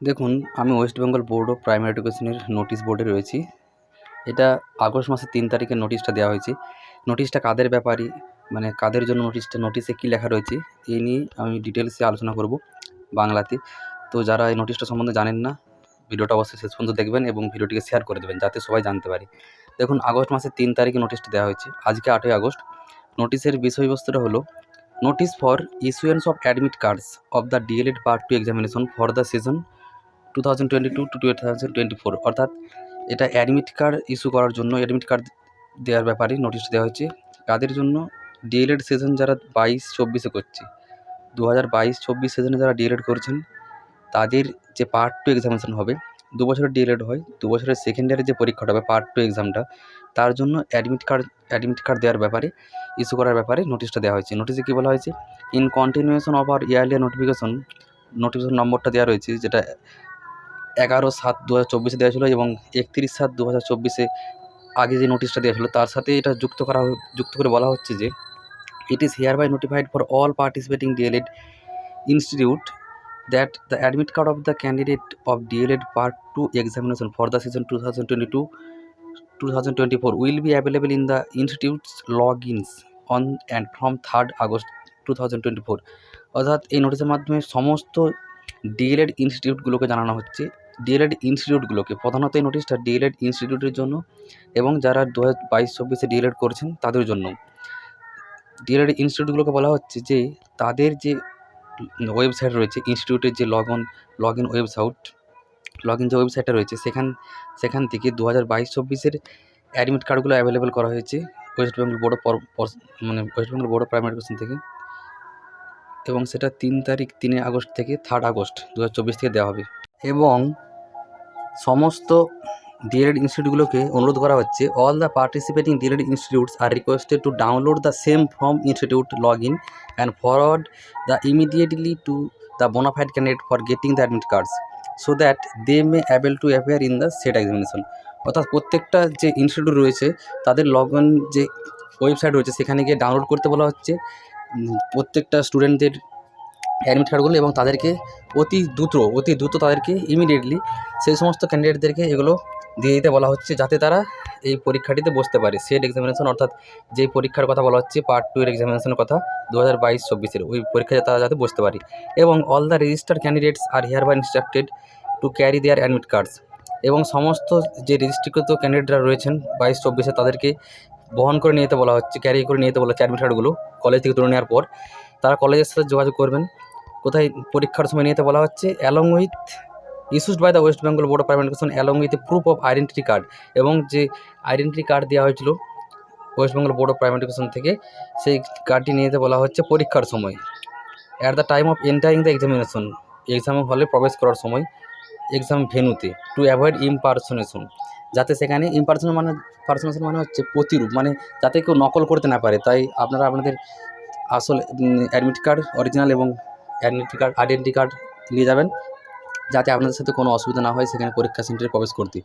দেখুন, আমি West Bengal board of primary এডুকেশনের নোটিশ বোর্ডে রয়েছি। এটা আগস্ট মাসের তিন তারিখে নোটিশটা দেওয়া হয়েছে। নোটিশটা কাদের ব্যাপারে? মানে কাদের জন্য নোটিশটা নোটিশে কী লেখা রয়েছে? এই নিয়ে আমি ডিটেলসে আলোচনা করব বাংলাতে। তো যারা এই নোটিশটা সম্বন্ধে জানেন না, ভিডিওটা অবশ্যই শেষ পর্যন্ত দেখবেন এবং ভিডিওটিকে শেয়ার করে দেবেন, যাতে সবাই জানতে পারে। দেখুন, আগস্ট মাসের তিন তারিখে নোটিশটা দেওয়া হয়েছে। আজকে আটই আগস্ট। নোটিশের বিষয়বস্তুটা হলো notice for issuance of admit cards of the DElEd part two examination for the season two thousand twenty two to two thousand twenty four অর্থাৎ এটা অ্যাডমিট কার্ড ইস্যু করার জন্য অ্যাডমিট কার্ড দেওয়ার ব্যাপারে নোটিশ দেওয়া হয়েছে। কাদের জন্য? ডিএলএড সিজন যারা বাইশ, চব্বিশে করছে দু হাজার বাইশ, চব্বিশ সিজনে যারা ডিএলএড করছেন, তাদের যে পার্ট টু এক্সামিনেশন হবে দু বছরের ডিএলএড হয় দু বছরের সেকেন্ড ইয়ারের যে পরীক্ষাটা হবে পার্ট টু এক্সামটা তার জন্য অ্যাডমিট কার্ড অ্যাডমিট কার্ড দেওয়ার ব্যাপারে ইস্যু করার ব্যাপারে নোটিশটা দেওয়া হয়েছে। নোটিশে কী বলা হয়েছে? In continuation of our yearly notification notification নম্বরটা দেওয়া রয়েছে, যেটা এগারো সাত দু হাজার চব্বিশে দেওয়া ছিল এবং একত্রিশ সাত দু হাজার চব্বিশে আগে যে নোটিশটা দেওয়া ছিল, তার সাথে এটা যুক্ত করা যুক্ত করে বলা হচ্ছে যে it is hereby notified for all participating DElEd institute that the admit card of the candidate of DElEd part two examination for the season two thousand twenty two to thousand twenty four will be available in the institutes log ins on and from third August two thousand twenty four অর্থাৎ এই নোটিশের মাধ্যমে সমস্ত D.El.Ed ইনস্টিটিউটগুলোকে জানানো হচ্ছে। D.El.Ed ইনস্টিটিউটগুলোকে প্রধানত এই নোটিশটা ডিএলএড ইনস্টিটিউটের জন্য এবং যারা দু হাজার বাইশ চব্বিশে ডিএলএড করছেন তাদের জন্য। ডিএলএড ইনস্টিটিউটগুলোকে বলা হচ্ছে যে, তাদের যে ওয়েবসাইট রয়েছে ইনস্টিটিউটের যে log on log in website log in যে ওয়েবসাইটটা রয়েছে, সেখান সেখান থেকে দু হাজার বাইশ চব্বিশের অ্যাডমিট কার্ডগুলো অ্যাভেলেবেল করা হয়েছে। ওয়েস্ট বেঙ্গল বোর্ড মানে West Bengal board of primary থেকে। এবং সেটা তিন তারিখ, তিনে আগস্ট থেকে থার্ড আগস্ট দু হাজার চব্বিশ থেকে দেওয়া হবে। এবং সমস্ত ডিএলএড ইনস্টিটিউটগুলোকে অনুরোধ করা হচ্ছে all the participating DElEd institutes are requested to download the same from institute log in and forward the immediately to the bonafide candidate for getting the admit cards so that they may able to appear in the set examination অর্থাৎ প্রত্যেকটা যে institute রয়েছে, তাদের log in যে website রয়েছে, সেখানে গিয়ে download করতে বলা হচ্ছে প্রত্যেকটা স্টুডেন্টদের অ্যাডমিট কার্ডগুলো এবং তাদেরকে অতি দ্রুত অতি দ্রুত তাদেরকে ইমিডিয়েটলি সেই সমস্ত ক্যান্ডিডেটদেরকে এগুলো দিয়ে দিতে বলা হচ্ছে যাতে তারা এই পরীক্ষাটিতে বসতে পারে। সেট এক্সামিনেশন অর্থাৎ যেই পরীক্ষার কথা বলা হচ্ছে পার্ট টু এর এক্সামিনেশনের কথা দু হাজার বাইশ চব্বিশের, ওই পরীক্ষায় তারা যাতে বসতে পারে। এবং all the registered candidates are hereby instructed to carry their admit cards এবং সমস্ত যে রেজিস্ট্রিকৃত ক্যান্ডিডেটরা রয়েছেন, বাইশ চব্বিশে তাদেরকে বহন করে নিয়ে যেতে বলা হচ্ছে ক্যারি করে নিয়ে যেতে বলা হচ্ছে অ্যাডমিট কার্ডগুলো কলেজ থেকে তুলে নেওয়ার পর। তারা কলেজের সাথে যোগাযোগ করবেন। কোথায় পরীক্ষার সময় নিয়ে যেতে বলা হচ্ছে along with issued by the West Bengal board of education along with proof of identity card এবং যে আইডেন্টিটি কার্ড দেওয়া হয়েছিল West Bengal board of primary education থেকে, সেই কার্ডটি নিয়ে যেতে বলা হচ্ছে পরীক্ষার সময়। At the time of entering the examination exam হলে প্রবেশ করার সময় এক্সাম ভেনুতে টু অ্যাভয়েড ইমপারসনেশন যাতে সেখানে ইমপারসন মানে পার্সোনেশন মানে হচ্ছে প্রতিরূপ মানে যাতে কেউ নকল করতে না পারে। তাই আপনারা আপনাদের আসল অ্যাডমিট কার্ড অরিজিনাল এবং অ্যাডমিট কার্ড আইডেন্টি কার্ড নিয়ে যাবেন, যাতে আপনাদের সাথে কোনো অসুবিধা না হয় সেখানে পরীক্ষা সেন্টারে প্রবেশ করতে।